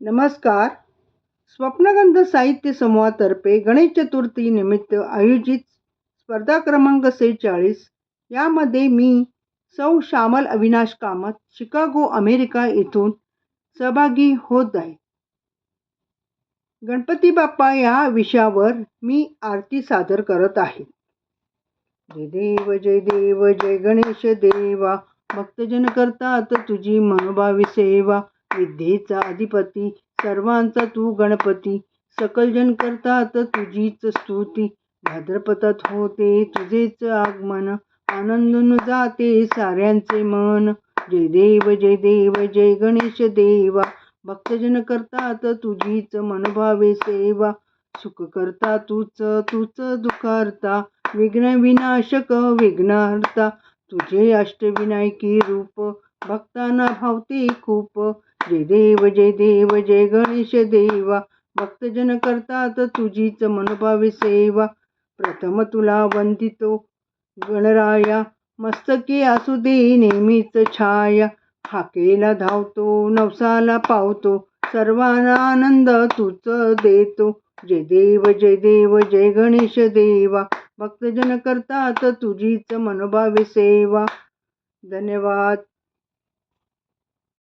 नमस्कार. स्वप्नगंध साहित्य समूहातर्फे गणेश चतुर्थी निमित्त आयोजित स्पर्धा क्रमांक सेहेचाळीस यामध्ये मी सौ श्यामल अविनाश कामत शिकागो अमेरिका येथून सहभागी होत आहे. गणपती बाप्पा या विषयावर मी आरती सादर करत आहे. जय देव जय देव जय गणेश देवा भक्तजन करतात तुझी मनोभावी सेवा. विद्येचा अधिपती सर्वांचा तू गणपती. सकल जन करतात तुझीच स्तुती. भाद्रपदात होते तुझेच आगमन. आनंदून जाते साऱ्यांचे मन. जय देव जय देव जय गणेश देवा. भक्तजन करतात तुझीच मनोभावे सेवा. सुख करता तूच तूच दुःखार्ता. विघ्न विनाशक विघ्नहर्ता तुझे अष्टविनायकी रूप. भक्तांना भावते खूप. जय देव जय देव जय गणेश देवा. भक्तजन करतात तुझीच मनोभावे सेवा. प्रथम तुला वंदितो. गणराया मस्तकी असू दे नेहमीच छाया. हाकेला धावतो नवसाला पावतो. सर्वांना आनंद तूच देतो. जय देव जय देव जय गणेश देवा. भक्तजन करतात तुझीच मनोभावे सेवा. धन्यवाद.